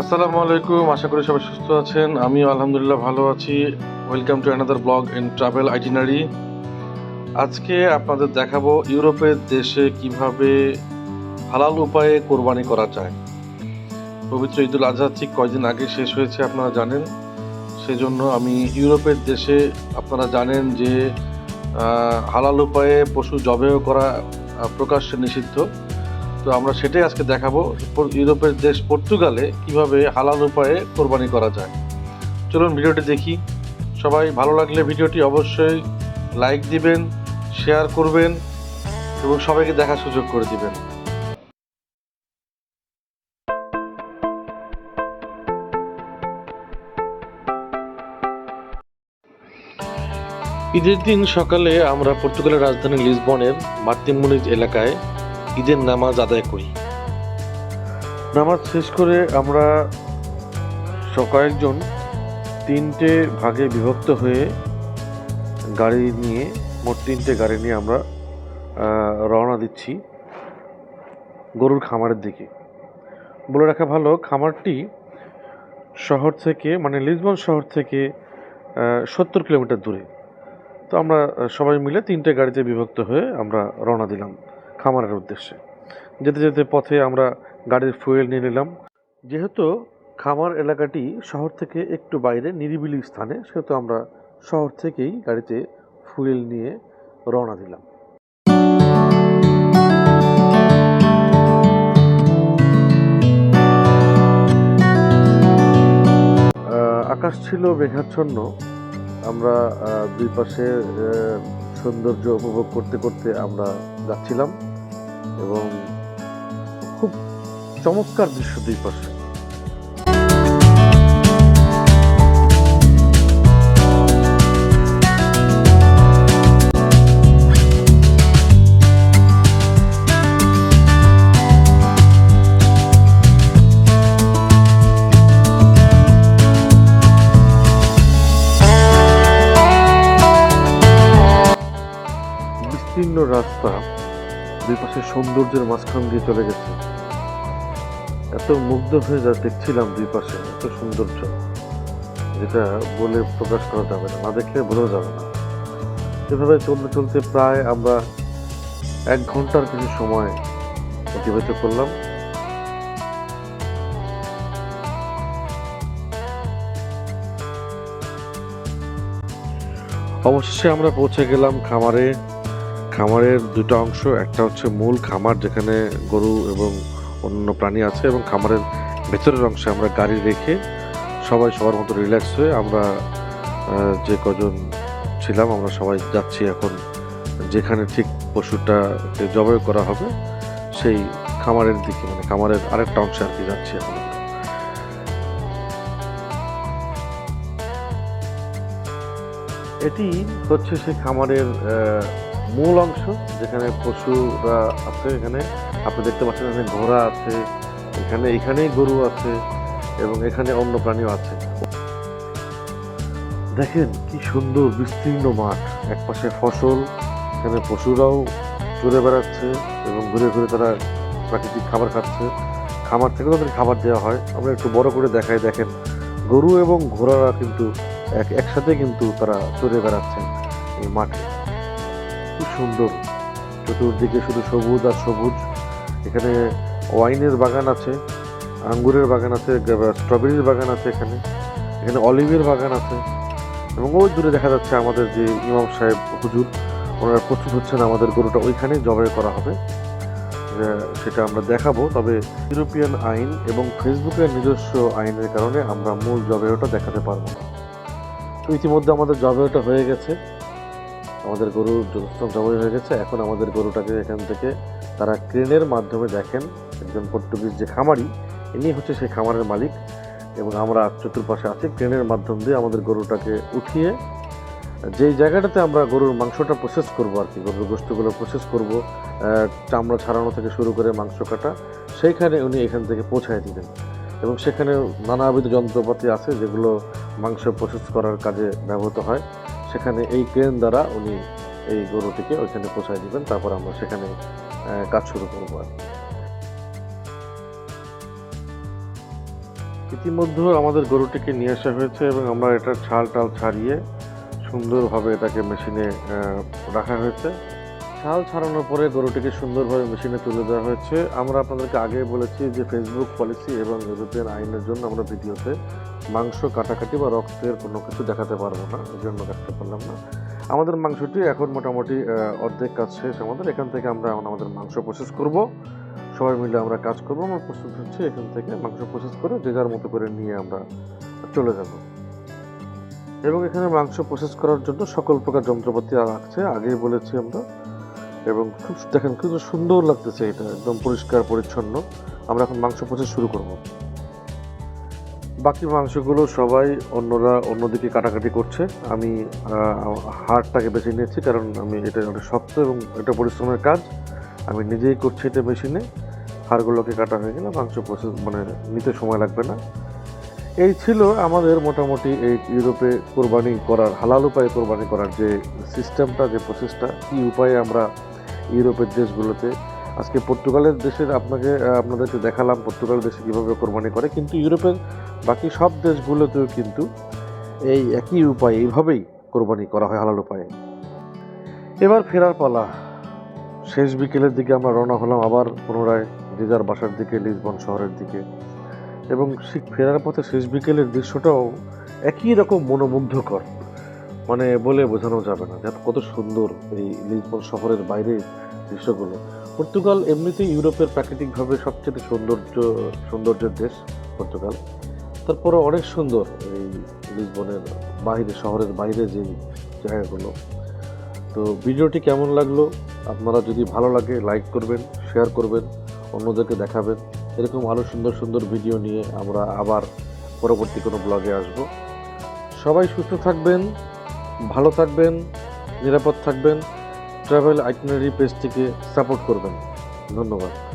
আসসালামু আলাইকুম, আশা করি সবাই সুস্থ আছেন। আমিও আলহামদুলিল্লাহ ভালো আছি। Welcome to another blog in travel itinerary আজকে আপনাদের দেখাবো ইউরোপের দেশে কীভাবে হালাল উপায়ে কোরবানি করা যায়। পবিত্র ঈদুল আজহা ঠিক কয়দিন আগে শেষ হয়েছে আপনারা জানেন। সেজন্য আমি ইউরোপের দেশে আপনারা জানেন যে হালাল উপায়ে পশু জবেহ করা প্রকাশ্যে নিষিদ্ধ। তো আমরা সেটাই আজকে দেখাবো ইউরোপের দেশ পর্তুগালে কীভাবে হালাল উপায়ে কোরবানি করা যায়। চলুন ভিডিওটি দেখি। সবাই ভালো লাগলে ভিডিওটি অবশ্যই লাইক দিবেন শেয়ার করবেন এবং সবাইকে দেখার সুযোগ করে দিবেন। ঈদের দিন সকালে আমরা পর্তুগালের রাজধানী লিসবনের মার্তিন মুনিজ এলাকায় ঈদের নামাজ আদায় করি। নামাজ শেষ করে আমরা কয়েকজন তিনটে ভাগে বিভক্ত হয়ে গাড়ি নিয়ে, মোট তিনটে গাড়ি নিয়ে আমরা রওনা দিচ্ছি গরুর খামারের দিকে। বলে রাখা ভালো, খামারটি শহর থেকে মানে লিসবন শহর থেকে সত্তর কিলোমিটার দূরে। তো আমরা সবাই মিলে তিনটে গাড়িতে বিভক্ত হয়ে আমরা রওনা দিলাম। খামারের উদ্দেশ্যে। যেতে যেতে পথে আমরা গাড়ির ফুয়েল নিয়ে নিলাম। যেহেতু খামার এলাকাটি শহর থেকে একটু বাইরে নিরিবিলি স্থানে, সেহেতু আমরা শহর থেকেই গাড়িতে ফুয়েল নিয়ে রওনা দিলাম। আকাশ ছিল মেঘাচ্ছন্ন। আমরা দুই পাশে সৌন্দর্য উপভোগ করতে করতে আমরা যাচ্ছিলাম। এবং খুব চমৎকার দৃশ্য দুই পাশে। রাস্তা দুই পাশে সৌন্দর্যের মাঝখান দিয়ে চলে গেছে। এত মুগ্ধ হয়ে যা দেখছিলাম দুই পাশে, এত সৌন্দর্য, যেটা বলে প্রকাশ করা যাবে না না দেখলে বোঝা যাবে না। এভাবে চলতে চলতে প্রায় আমরা এক ঘণ্টার কিছু সময় অতিবাহিত করলাম। অবশেষে আমরা পৌঁছে গেলাম খামারে। খামারের দুটো অংশ, একটা হচ্ছে মূল খামার যেখানে গরু এবং অন্য প্রাণী আছে এবং খামারের ভেতরের অংশে আমরা গাড়ি রেখে সবাই সবার মতো রিল্যাক্স হয়ে আমরা যে কজন ছিলাম আমরা সবাই যাচ্ছি এখন যেখানে ঠিক পশুটা জবাই করা হবে, সেই খামারের দিকে মানে খামারের আরেকটা অংশে আর কি যাচ্ছি এখন এটি হচ্ছে সেই খামারের মূল অংশ, যেখানে পশুরা আছে, এখানে আপনি দেখতে পাচ্ছেন এখানে ঘোড়া আছে, এখানে, এখানেই গরু আছে, এবং এখানে অন্য প্রাণীও আছে। দেখেন কি সুন্দর, বিস্তীর্ণ মাঠ। একপাশে ফসল, এখানে পশুরাও চড়ে বেড়াচ্ছে, এবং ঘুরে ঘুরে তারা প্রাকৃতিক খাবার খাচ্ছে। খামার থেকে তাদের খাবার দেওয়া হয়। আমরা একটু বড় করে দেখাই, দেখেন, গরু এবং ঘোড়ারা কিন্তু এক, একসাথে কিন্তু তারা চড়ে বেড়াচ্ছেন এই মাঠে। খুব সুন্দর। চতুর্দিকে শুধু সবুজ আর সবুজ। এখানে ওয়াইনের বাগান আছে, আঙ্গুরের বাগান আছে স্ট্রবেরির বাগান আছে এখানে। এখানে অলিভের বাগান আছে। এবং ওই দূরে দেখা যাচ্ছে আমাদের যে ইমাম সাহেব, হুজুর, ওনারা প্রস্তুত হচ্ছেন আমাদের গরুটা ওইখানে জবাই করা হবে। সেটা আমরা দেখাবো। তবে ইউরোপিয়ান আইন এবং ফেসবুকের নিজস্ব আইনের কারণে আমরা মূল জবাইটা দেখাতে পারব না। তো ইতিমধ্যে আমাদের জবাইটা হয়ে গেছে। আমাদের গরু যথেষ্ট জবাই হয়ে গেছে, এখন আমাদের গরুটাকে এখান থেকে তারা ক্রেনের মাধ্যমে দেখেন, একজন পর্তুগিজ যে খামারি, ইনি হচ্ছে সেই খামারের মালিক এবং আমরা চতুর্পাশে আছি, ক্রেনের মাধ্যম দিয়ে আমাদের গরুটাকে উঠিয়ে যেই জায়গাটাতে আমরা গরুর মাংসটা প্রসেস করব আর কি, গরুর গোস্তগুলো প্রসেস করব চামড়া ছাড়ানো থেকে শুরু করে মাংস কাটা, সেইখানে উনি এখান থেকে পৌঁছায় দিবেন। এবং সেখানে নানাবিধ যন্ত্রপাতি আছে যেগুলো মাংস প্রসেস করার কাজে ব্যবহৃত হয়। সেখানে এই ক্রেন দ্বারা উনি এই গরুটিকে ওইখানে পৌঁছায় দিবেন, তারপর আমরা সেখানে কাজ শুরু করব আর। ইতিমধ্যে আমাদের গরুটিকে নিয়ে আসা হয়েছে এবং আমরা এটা ছাল টাল ছাড়িয়ে সুন্দরভাবে এটাকে মেশিনে রাখা হয়েছে ছাল ছাড়ানোর পরে গরুটিকে সুন্দরভাবে মেশিনে তুলে দেওয়া হয়েছে। আমরা আপনাদেরকে আগে বলেছি যে ফেসবুক পলিসি এবং ইউরোপিয়ান আইনের জন্য আমরা ভিডিওতে মাংস কাটাকাটি বা রক্তের কোনো কিছু দেখাতে পারব না, এই জন্য দেখাতে পারলাম না। আমাদের মাংসটি এখন মোটামুটি অর্ধেক কাজ শেষ আমাদের। এখান থেকে আমরা এখন আমাদের মাংস প্রসেস করব। সবাই মিলে আমরা কাজ করব। আমরা প্রস্তুত হচ্ছে এখান থেকে মাংস প্রসেস করে যে যার মতো করে নিয়ে আমরা চলে যাব। এবং এখানে মাংস প্রসেস করার জন্য সকল প্রকার যন্ত্রপাতি রাখছে। আগেই বলেছি আমরা এবং খুব দেখেন, খুব সুন্দর লাগতেছে এটা, একদম পরিষ্কার, পরিচ্ছন্ন। আমরা এখন মাংস প্রসেস শুরু করব। বাকি মাংসগুলো সবাই অন্যরা অন্যদিকে কাটাকাটি করছে। আমি হাড়টাকে বেছে নিয়েছি কারণ আমি এটা অনেক শক্ত এবং এটা পরিশ্রমের কাজ। আমি নিজেই করছি এটা মেশিনে। হাড়গুলোকে কাটা হয়ে গেলে মাংস প্রসেস মানে নিতে সময় লাগবে না। এই ছিল আমাদের মোটামুটি এই ইউরোপে কোরবানি করার, হালাল উপায়ে কোরবানি করার যে সিস্টেমটা, যে প্রসেসটা কী উপায়ে আমরা ইউরোপের দেশগুলোতে। আজকে পর্তুগালের দেশের আপনাকে আপনাদেরকে দেখালাম পর্তুগাল দেশে কীভাবে কোরবানি করে। কিন্তু ইউরোপের বাকি সব দেশগুলোতেও কিন্তু এই একই উপায়ে এইভাবেই কোরবানি করা হয়, হালাল উপায়ে। এবার ফেরার পালা। শেষ বিকেলের দিকে আমরা রওনা হলাম আবার পুনরায় যার বাসার দিকে, লিসবন শহরের দিকে। এবং ফেরার পথে শেষ বিকেলের দৃশ্যটাও একই রকম মনোমুগ্ধকর। মানে বলে বোঝানো যাবে না যে কত সুন্দর এই লিসবন শহরের বাইরে দৃশ্যগুলো। পর্তুগাল এমনিতেই ইউরোপের প্রাকৃতিকভাবে সবচেয়ে সৌন্দর্য, সৌন্দর্যের দেশ, পর্তুগাল। তারপরে অনেক সুন্দর এই লিসবনের বাইরে শহরের বাইরে যে জায়গাগুলো। তো ভিডিওটি কেমন লাগল? আপনারা যদি ভালো লাগে, লাইক করবেন, শেয়ার করবেন, অন্যদেরকে দেখাবেন। এরকম আরও সুন্দর সুন্দর ভিডিও নিয়ে আমরা আবার পরবর্তী কোনো ব্লগে আসব। সবাই সুস্থ থাকবেন। ভালো থাকবেন নিরাপদ থাকবেন ট্রাভেল আইটিনারি পেজটিকে সাপোর্ট করবেন। ধন্যবাদ।